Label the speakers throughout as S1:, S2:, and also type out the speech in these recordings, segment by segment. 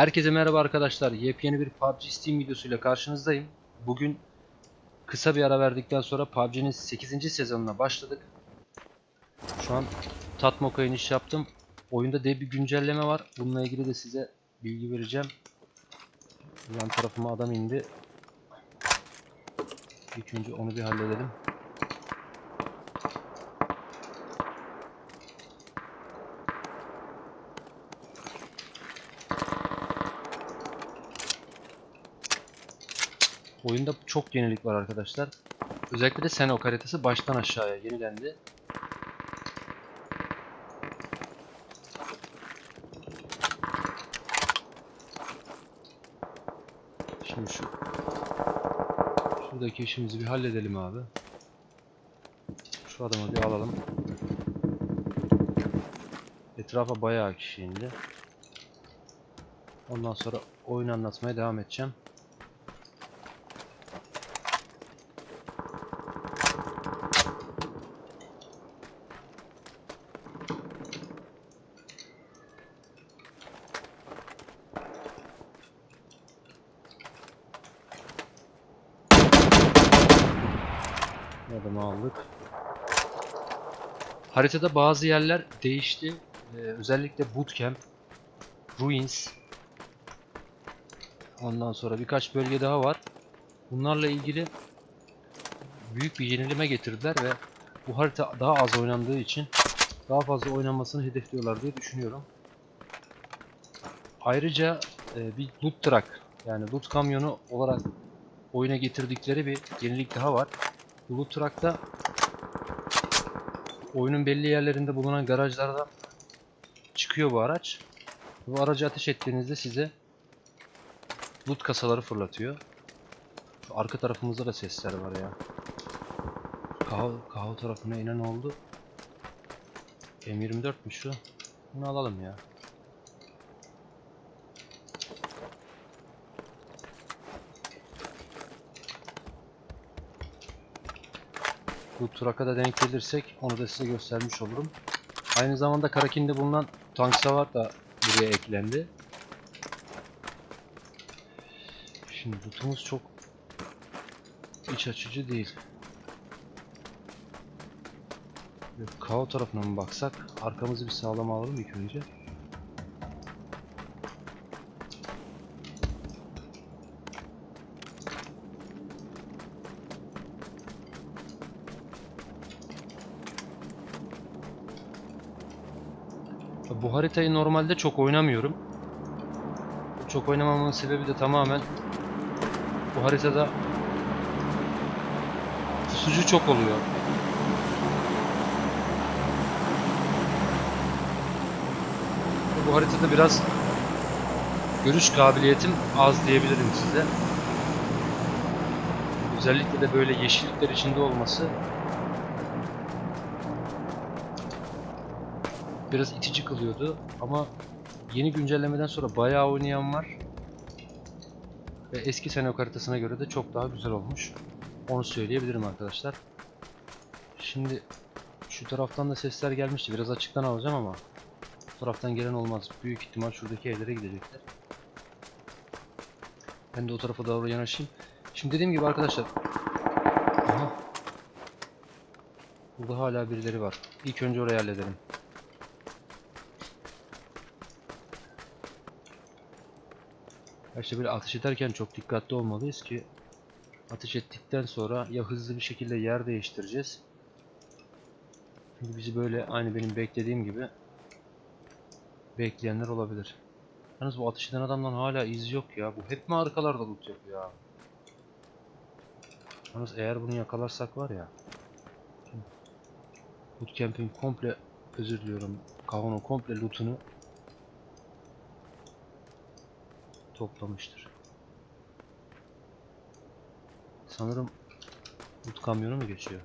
S1: Herkese merhaba arkadaşlar. Yepyeni bir PUBG Steam videosuyla karşınızdayım. Bugün kısa bir ara verdikten sonra PUBG'nin 8. sezonuna başladık. Şu an Tatmoka iniş yaptım. Oyunda dev bir güncelleme var. Bununla ilgili de size bilgi vereceğim. Yan tarafıma adam indi. İlk önce onu bir halledelim. Oyunda çok yenilik var arkadaşlar. Özellikle de Senok haritası baştan aşağıya yenilendi. Şimdi şu şuradaki işimizi bir halledelim abi. Şu adamı bir alalım. Etrafa bayağı kişi indi. Ondan sonra oyun anlatmaya devam edeceğim. Adamı aldık. Haritada bazı yerler değişti. Ee, özellikle Bootcamp, Ruins. Ondan sonra birkaç bölge daha var. Bunlarla ilgili büyük bir yenileme getirdiler ve bu harita daha az oynandığı için daha fazla oynanmasını hedefliyorlar diye düşünüyorum. Ayrıca e, bir loot truck yani loot kamyonu olarak oyuna getirdikleri bir yenilik daha var. Loot truck'ta oyunun belli yerlerinde bulunan garajlardan çıkıyor bu araç. Bu aracı ateş ettiğinizde size loot kasaları fırlatıyor. Şu arka tarafımızda da sesler var ya. Kaho, Kaho tarafına inen oldu. M24'müş şu. Bunu alalım ya. Bu Turak'a da denk gelirsek onu da size göstermiş olurum. Aynı zamanda Karakin'de bulunan tank savar da buraya eklendi. Şimdi lootumuz çok iç açıcı değil. Kao tarafına mı baksak? Arkamızı bir sağlam alalım ilk önce. Bu haritayı normalde çok oynamıyorum. Çok oynamamın sebebi de tamamen bu haritada pusucu çok oluyor. Bu haritada biraz görüş kabiliyetim az diyebilirim size. Özellikle de böyle yeşillikler içinde olması biraz itici kılıyordu ama yeni güncellemeden sonra bayağı oynayan var. Ve eski Senok haritasına göre de çok daha güzel olmuş. Onu söyleyebilirim arkadaşlar. Şimdi şu taraftan da sesler gelmişti. Biraz açıktan alacağım ama bu taraftan gelen olmaz. Büyük ihtimal şuradaki evlere gidecekler. Ben de o tarafa doğru yanaşayım. Şimdi dediğim gibi arkadaşlar. Aha. Burada hala birileri var. İlk önce orayı halledelim. İşte böyle ateş ederken çok dikkatli olmalıyız ki ateş ettikten sonra ya hızlı bir şekilde yer değiştireceğiz. Çünkü bizi böyle aynı benim beklediğim gibi bekleyenler olabilir. Yalnız bu ateş eden adamdan hala iz yok ya. Bu hep mi arkalarda loot yapıyor ya? Yalnız eğer bunu yakalarsak var ya. Bootcamp'in komple özür diliyorum. Kahonun komple lootunu toplamıştır. Sanırım loot kamyonu mu geçiyor?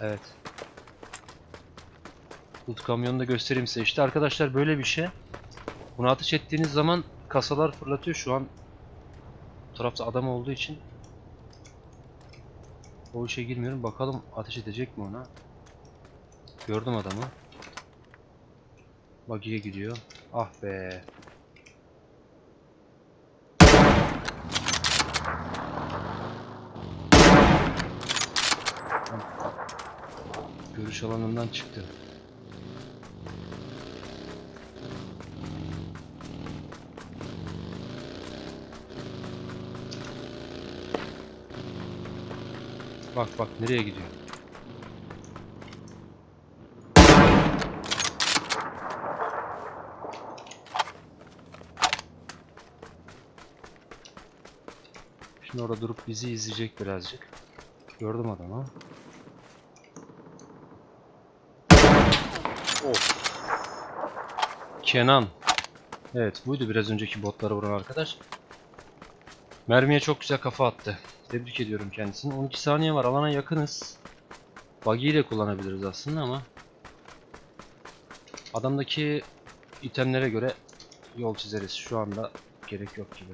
S1: Evet. Loot kamyonunu da göstereyim size. İşte arkadaşlar böyle bir şey. Bunu ateş ettiğiniz zaman kasalar fırlatıyor. Şu an bu tarafta adam olduğu için o işe girmiyorum. Bakalım ateş edecek mi ona? Gördüm adamı. Buggy'ye gidiyor. Ah be. Görüş alanından çıktı. Bak bak nereye gidiyor? Şimdi orada durup bizi izleyecek birazcık. Gördüm adamı. Of. Kenan. Evet buydu biraz önceki botlara vuran arkadaş. Mermiye çok güzel kafa attı. Tebrik ediyorum kendisini. 12 saniye var alana yakınız. Buggy ile kullanabiliriz aslında ama. Adamdaki itemlere göre yol çizeriz. Şu anda gerek yok gibi.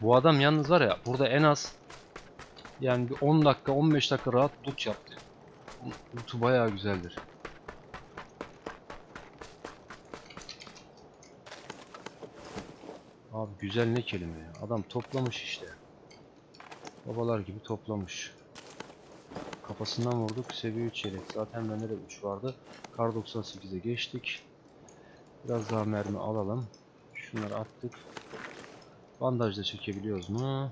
S1: Bu adam yalnız var ya burada en az yani bir 10 dakika 15 dakika rahat loot yaptı. Loot'u bayağı güzeldir. Abi güzel ne kelime ya. Adam toplamış işte. Babalar gibi toplamış. Kafasından vurduk. Seviye 3 yelek. Zaten bende de 3 vardı. Kar 98'e geçtik. Biraz daha mermi alalım. Şunları attık. Bandajla çekebiliyoruz mu?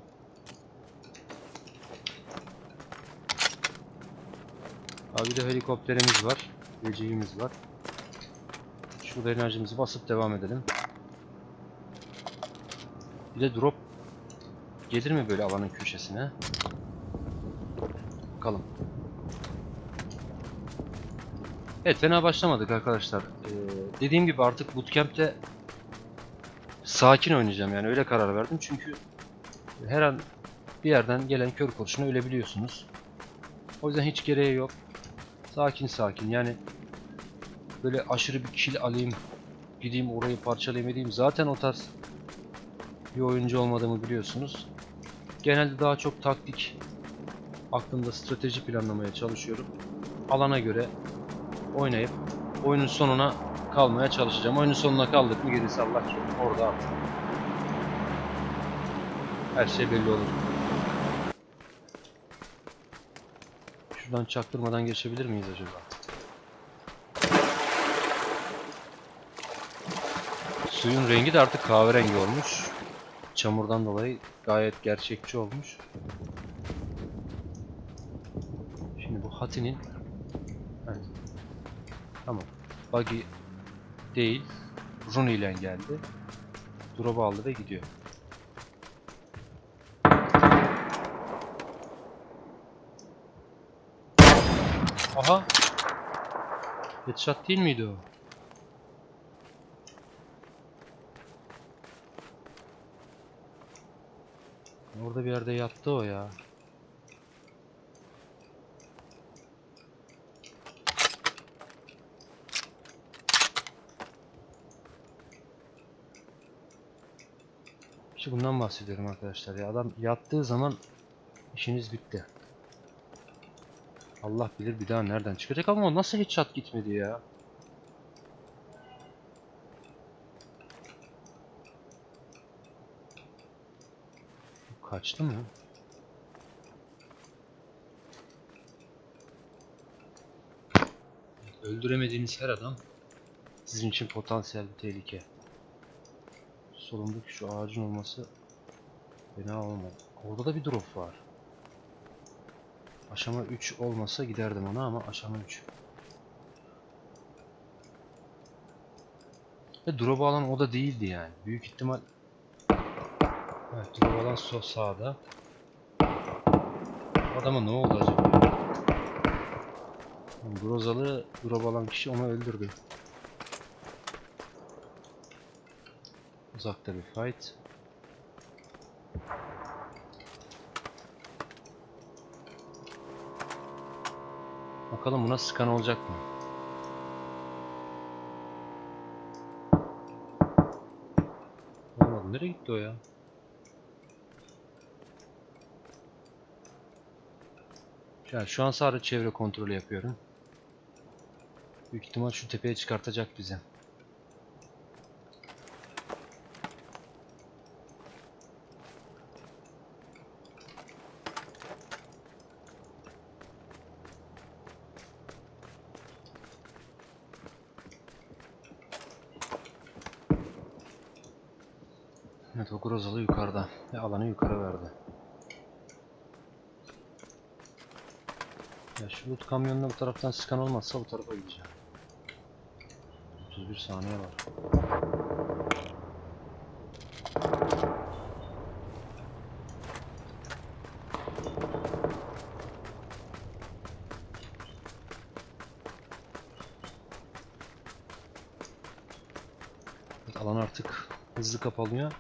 S1: Abi de helikopterimiz var. Veciğimiz var. Şurada enerjimizi basıp devam edelim. Bir de drop gelir mi böyle alanın köşesine? Bakalım. Evet fena başlamadık arkadaşlar. Ee, dediğim gibi artık bootcamp'te sakin oynayacağım yani öyle karar verdim çünkü her an bir yerden gelen kör kurşuna ölebiliyorsunuz. O yüzden hiç gereği yok. Sakin sakin yani böyle aşırı bir kill alayım gideyim orayı parçalayayım edeyim zaten o tarz bir oyuncu olmadığımı biliyorsunuz. Genelde daha çok taktik aklımda strateji planlamaya çalışıyorum. Alana göre oynayıp oyunun sonuna kalmaya çalışacağım. Oyunun sonuna kaldık mı gerisi Allah kerim. Orada artık. Her şey belli olur. Şuradan çaktırmadan geçebilir miyiz acaba? Suyun rengi de artık kahverengi olmuş. Çamurdan dolayı gayet gerçekçi olmuş. Şimdi bu Hati'nin evet. Tamam. Buggy değil. Rune ile geldi. Drop'u aldı ve gidiyor. Aha. Headshot değil miydi o? Orada bir yerde yattı o ya. İşte bundan bahsediyorum arkadaşlar ya. Adam yattığı zaman işiniz bitti. Allah bilir bir daha nereden çıkacak ama nasıl headshot gitmedi ya? Kaçtı mı? Öldüremediğiniz her adam sizin için potansiyel bir tehlike. Solumdaki şu ağacın olması fena olmadı. Orada da bir drop var. Aşama 3 olmasa giderdim ona ama aşama 3. Ve drop alan o da değildi yani. Büyük ihtimal Evet drop alan sol sağda. Adama ne oldu acaba? Grozalı drop alan kişi onu öldürdü. Uzakta bir fight. Bakalım buna scan olacak mı? Olmadı. Nereye gitti o ya? Yani şu an sadece çevre kontrolü yapıyorum. Büyük ihtimal şu tepeye çıkartacak bizi. Evet o grozalı yukarıda ve alanı yukarı verdi. Ya şu loot kamyonuna bu taraftan sıkan olmazsa bu tarafa gideceğim. 31 saniye var. Evet, alan artık hızlı kapanıyor.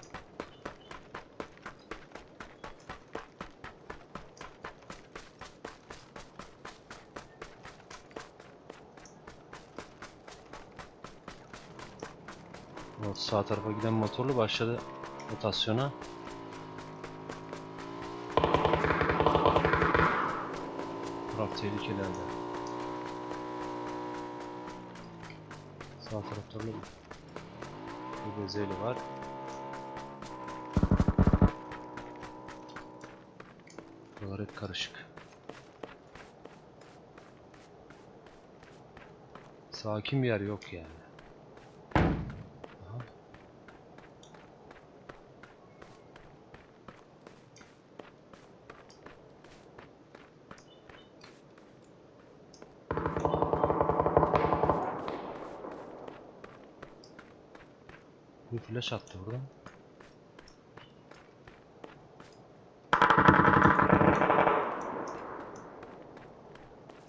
S1: Evet, sağ tarafa giden motorlu başladı rotasyona. Taraf tehlikeli halde. Sağ tarafta bir bezeli var. Buralar hep karışık. Sakin bir yer yok yani. Flash attı buradan.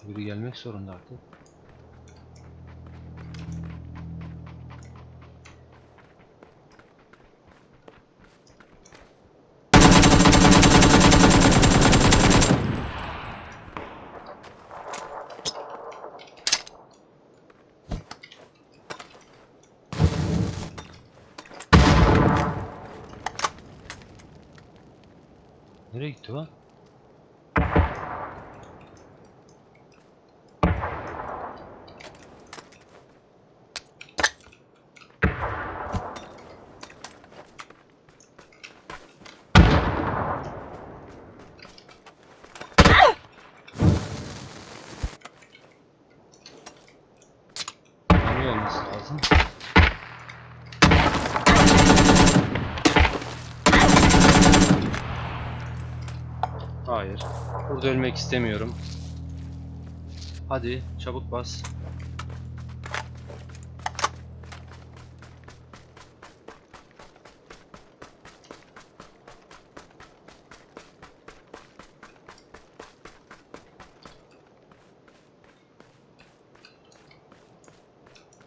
S1: Biri gelmek zorunda artık. Nereye gitti o? Yanıyor olması lazım. Hayır. Burada ölmek istemiyorum. Hadi çabuk bas.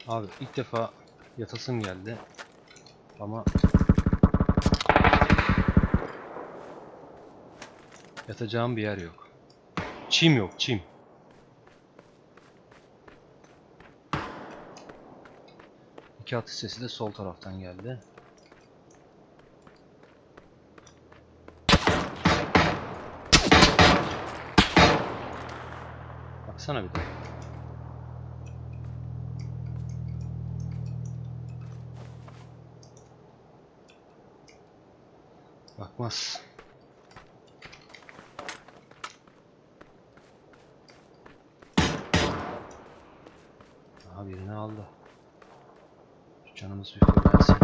S1: Abi ilk defa yatasım geldi. Ama Yatacağım bir yer yok. Çim yok, çim. İki atış sesi de sol taraftan geldi. Baksana bir de. Bakmaz. Aha birini aldı. Şu canımız fırlansın.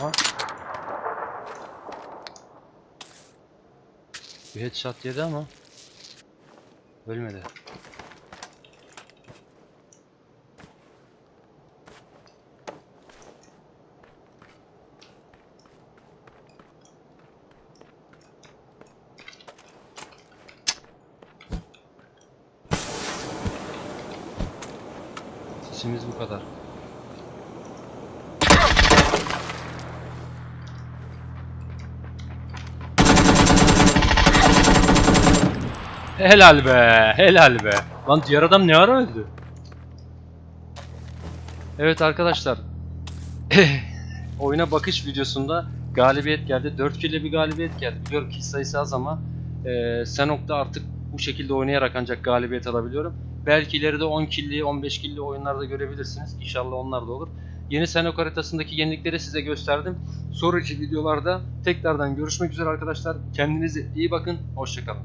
S1: Aha. Bir headshot yedi ama ölmedi. Sesimiz bu kadar. Helal be, helal be. Lan diğer adam ne ara öldü? Evet arkadaşlar. Oyuna bakış videosunda galibiyet geldi. 4 kille bir galibiyet geldi. Biliyorum kill sayısı az ama e, Senok'ta artık bu şekilde oynayarak ancak galibiyet alabiliyorum. Belki ileride 10 killi, 15 killi oyunlarda görebilirsiniz. İnşallah onlar da olur. Yeni Senok haritasındaki yenilikleri size gösterdim. Sonraki videolarda tekrardan görüşmek üzere arkadaşlar. Kendinize iyi bakın. Hoşçakalın.